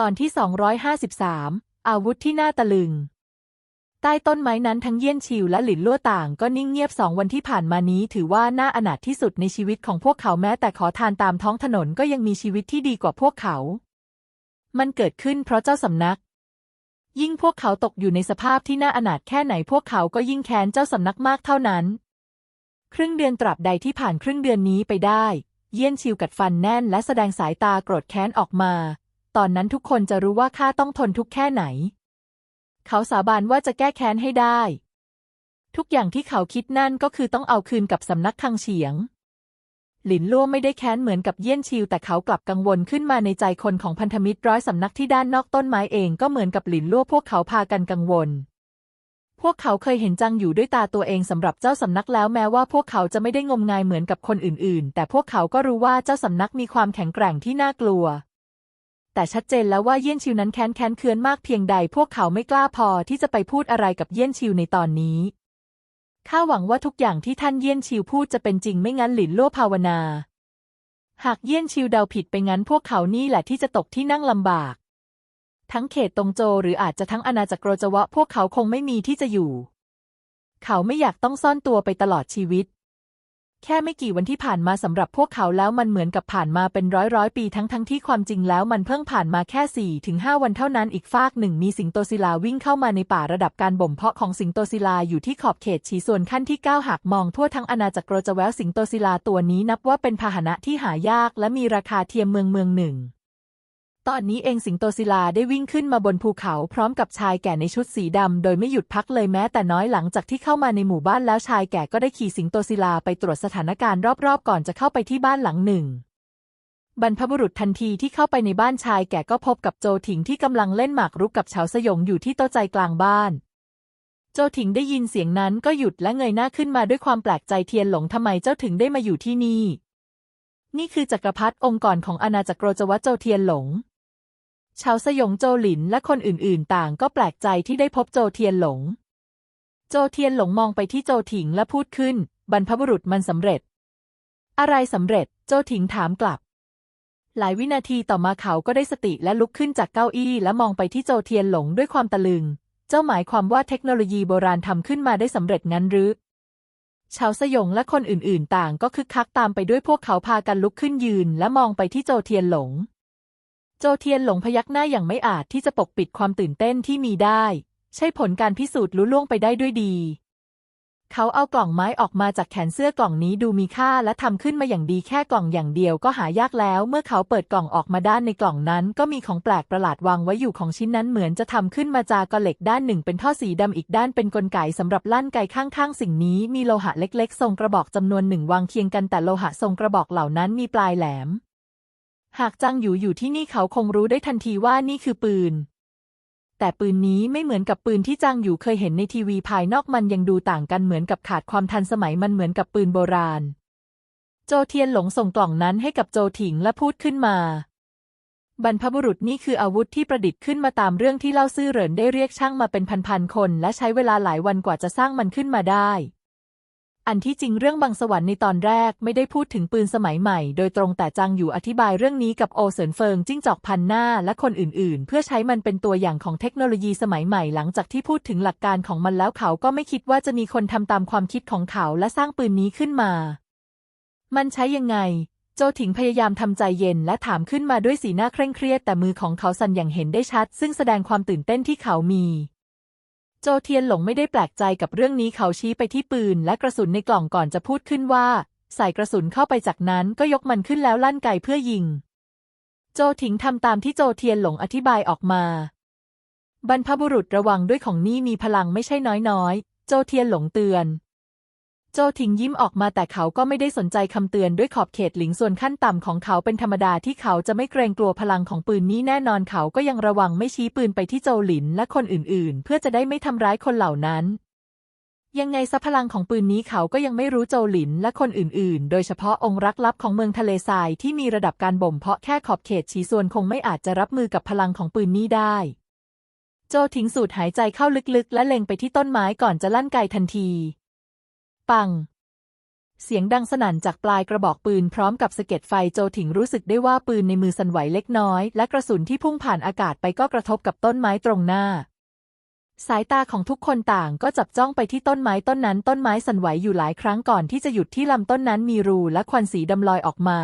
ตอนที่ 253 อาวุธที่น่าตะลึง ใต้ต้นไม้นั้นทั้งเยี่ยนชิวและหลินลั่วต่างก็นิ่งเงียบสองวันที่ผ่านมานี้ ถือว่าน่าอนาถที่สุดในชีวิตของพวกเขาแม้แต่ขอทานตามท้องถนนก็ยังมีชีวิตที่ดีกว่าพวกเขา มันเกิดขึ้นเพราะเจ้าสำนัก ยิ่งพวกเขาตกอยู่ในสภาพที่น่าอนาถแค่ไหนพวกเขาก็ยิ่งแค้นเจ้าสำนักมากเท่านั้น ครึ่งเดือนตราบใดที่ผ่านครึ่งเดือนนี้ไปได้ เยี่ยนชิวกัดฟันแน่นและแสดงสายตาโกรธแค้นออกมา ตอนนั้นทุกคนจะรู้ว่าข้าต้องทนทุกข์แค่ไหน เขาสาบานว่าจะแก้แค้นให้ได้ ทุกอย่างที่เขาคิดนั่นก็คือต้องเอาคืนกับสำนักคังเฉียง หลินล่วไม่ได้แค้นเหมือนกับเยี่ยนชิว แต่เขากลับกังวลขึ้นมาในใจคนของพันธมิตรร้อยสำนักที่ด้านนอกต้นไม้เองก็เหมือนกับหลินล่วพวกเขาพากันกังวลพวกเขาเคยเห็นจังอยู่ด้วยตาตัวเองสำหรับเจ้าสำนักแล้วแม้ว่าพวกเขาจะไม่ได้งมงายเหมือนกับคนอื่นๆ แต่พวกเขาก็รู้ว่าเจ้าสำนักมีความแข็งแกร่งที่น่ากลัว แต่ชัดเจนแล้วว่าเยี่ยนชิวนั้นแค้นแค้นเคืองมากเพียงใด พวกเขาไม่กล้าพอที่จะไปพูดอะไรกับเยี่ยนชิวในตอนนี้ ข้าหวังว่าทุกอย่างที่ท่านเยี่ยนชิวพูดจะเป็นจริงไม่งั้นหลินล่วภาวนา หากเยี่ยนชิวเดาผิดไปงั้นพวกเขานี่แหละที่จะตกที่นั่งลำบาก ทั้งเขตตงโจหรืออาจจะทั้งอาณาจักรโรจวะพวกเขาคงไม่มีที่จะอยู่ เขาไม่อยากต้องซ่อนตัวไปตลอดชีวิต แค่ไม่กี่วันที่ผ่านมาสำหรับพวกเขาแล้วมันเหมือนกับผ่านมาเป็นร้อยร้อยปีทั้งทั้งที่ความจริงแล้วมันเพิ่งผ่านมาแค่สี่ถึงห้าวันเท่านั้นอีกฟากหนึ่งมีสิงโตศิลาวิ่งเข้ามาในป่าระดับการบ่มเพาะของสิงโตศิลาอยู่ที่ขอบเขตชีส่วนขั้นที่เก้าหากมองทั่วทั้งอาณาจักรโรจะแววสิงโตศิลาตัวนี้นับว่าเป็นพาหนะที่หายากและมีราคาเทียมเมืองเมืองหนึ่ง ตอนนี้เองสิงโตศิลาได้วิ่งขึ้นมาบนภูเขาพร้อมกับชายแก่ในชุดสีดำ โดยไม่หยุดพักเลยแม้แต่น้อยหลังจากที่เข้ามาในหมู่บ้านแล้วชายแก่ก็ได้ขี่สิงโตศิลาไปตรวจสถานการณ์รอบๆ ก่อนจะเข้าไปที่บ้านหลังหนึ่ง บรรพบุรุษทันทีที่เข้าไปในบ้านชายแก่ก็พบกับโจถิงที่กำลังเล่นหมากรุกกับเฉาสยงอยู่ที่โต๊ะใจกลางบ้าน โจถิงได้ยินเสียงนั้นก็หยุดและเงยหน้าขึ้นมาด้วยความแปลกใจเทียนหลงทำไมเจ้าถึงได้มาอยู่ที่นี่ นี่คือจักรพรรดิองค์กรของอาณาจักรโรจวัตโจเทียนหลง ชาวสยองโจหลินและคนอื่นๆ ต่างก็แปลกใจที่ได้พบโจเทียนหลง โจเทียนหลงมองไปที่โจถิงและพูดขึ้น บรรพบุรุษมันสำเร็จ อะไรสำเร็จ โจถิงถามกลับ หลายวินาทีต่อมาเขาก็ได้สติและลุกขึ้นจากเก้าอี้และมองไปที่โจเทียนหลงด้วยความตะลึง เจ้าหมายความว่าเทคโนโลยีโบราณทำขึ้นมาได้สำเร็จงั้นหรือชาวสยองและคนอื่นๆ ต่างก็คึกคักตามไปด้วยพวกเขาพากันลุกขึ้นยืนและมองไปที่โจเทียนหลง โจเทียนหลงพยักหน้าอย่างไม่อาจที่จะปกปิดความตื่นเต้นที่มีได้ ใช่ผลการพิสูจน์ลุล่วงไปได้ด้วยดี เขาเอากล่องไม้ออกมาจากแขนเสื้อกล่องนี้ดูมีค่าและทำขึ้นมาอย่างดีแค่กล่องอย่างเดียวก็หายากแล้ว เมื่อเขาเปิดกล่องออกมาด้านในกล่องนั้น ก็มีของแปลกประหลาดวางไว้อยู่ของชิ้นนั้นเหมือนจะทำขึ้นมาจากกเหล็กด้านหนึ่งเป็นท่อสีดำอีกด้านเป็นกลไกสำหรับลั่นไกข้างๆ สิ่งนี้มีโลหะเล็ก ๆ ทรงกระบอกจำนวนหนึ่งวางเคียงกันแต่โลหะทรงกระบอกเหล่านั้นมีปลายแหลม หากจังอยู่อยู่ที่นี่เขาคงรู้ได้ทันทีว่านี่คือปืน แต่ปืนนี้ไม่เหมือนกับปืนที่จางอยู่เคยเห็นในทีวีภายนอกมันยังดูต่างกันเหมือนกับขาดความทันสมัยมันเหมือนกับปืนโบราณ โจเทียนหลงส่งกล่องนั้นให้กับโจถิงและพูดขึ้นมา บรรพบุรุษนี่คืออาวุธที่ประดิษฐ์ขึ้นมาตามเรื่องที่เล่าซื่อเหรินได้เรียกช่างมาเป็นพันๆคน และใช้เวลาหลายวันกว่าจะสร้างมันขึ้นมาได้ อันที่จริงเรื่องบางสวรรค์ในตอนแรกไม่ได้พูดถึงปืนสมัยใหม่ โดยตรงแต่จางอยู่อธิบายเรื่องนี้กับโอเสินเฟิงจิ้งจอกพันหน้าและคนอื่นๆ เพื่อใช้มันเป็นตัวอย่างของเทคโนโลยีสมัยใหม่หลังจากที่พูดถึงหลักการของมันแล้วเขาก็ไม่คิดว่าจะมีคนทำตามความคิดของเขาและสร้างปืนนี้ขึ้นมา มันใช้ยังไง โจถิงพยายามทำใจเย็นและถามขึ้นมาด้วยสีหน้าเคร่งเครียดแต่มือของเขาสั่นอย่างเห็นได้ชัด ซึ่งแสดงความตื่นเต้นที่เขามี โจเทียนหลงไม่ได้แปลกใจกับเรื่องนี้เขาชี้ไปที่ปืนและกระสุนในกล่องก่อนจะพูดขึ้นว่า ใส่กระสุนเข้าไปจากนั้นก็ยกมันขึ้นแล้วลั่นไกเพื่อยิง โจถิงทำตามที่โจเทียนหลงอธิบายออกมา บรรพบุรุษระวังด้วยของนี่มีพลังไม่ใช่น้อยๆ โจเทียนหลงเตือน โจถิงยิ้มออกมาแต่เขาก็ไม่ได้สนใจคำเตือนด้วยขอบเขตหลิงส่วนขั้นต่ำของเขาเป็นธรรมดาที่เขาจะไม่เกรงกลัวพลังของปืนนี้แน่นอนเขาก็ยังระวังไม่ชี้ปืนไปที่โจหลินและคนอื่นๆ เพื่อจะได้ไม่ทำร้ายคนเหล่านั้น ยังไงซะพลังของปืนนี้เขาก็ยังไม่รู้โจหลินและคนอื่นๆ โดยเฉพาะองค์รักลับของเมืองทะเลทรายที่มีระดับการบ่มเพาะแค่ขอบเขตฉีส่วนคงไม่อาจจะรับมือกับพลังของปืนนี้ได้ โจถิงสูดหายใจเข้าลึกๆ และเล็งไปที่ต้นไม้ก่อนจะลั่นไกทันที ปัง เสียงดังสนั่นจากปลายกระบอกปืนพร้อมกับสะเก็ดไฟโจถิงรู้สึกได้ว่าปืนในมือสั่นไหวเล็กน้อย และกระสุนที่พุ่งผ่านอากาศไปก็กระทบกับต้นไม้ตรงหน้า สายตาของทุกคนต่างก็จับจ้องไปที่ต้นไม้ต้นนั้น ต้นไม้สั่นไหวอยู่หลายครั้งก่อนที่จะหยุดที่ลำต้นนั้นมีรูและควันสีดำลอยออกมา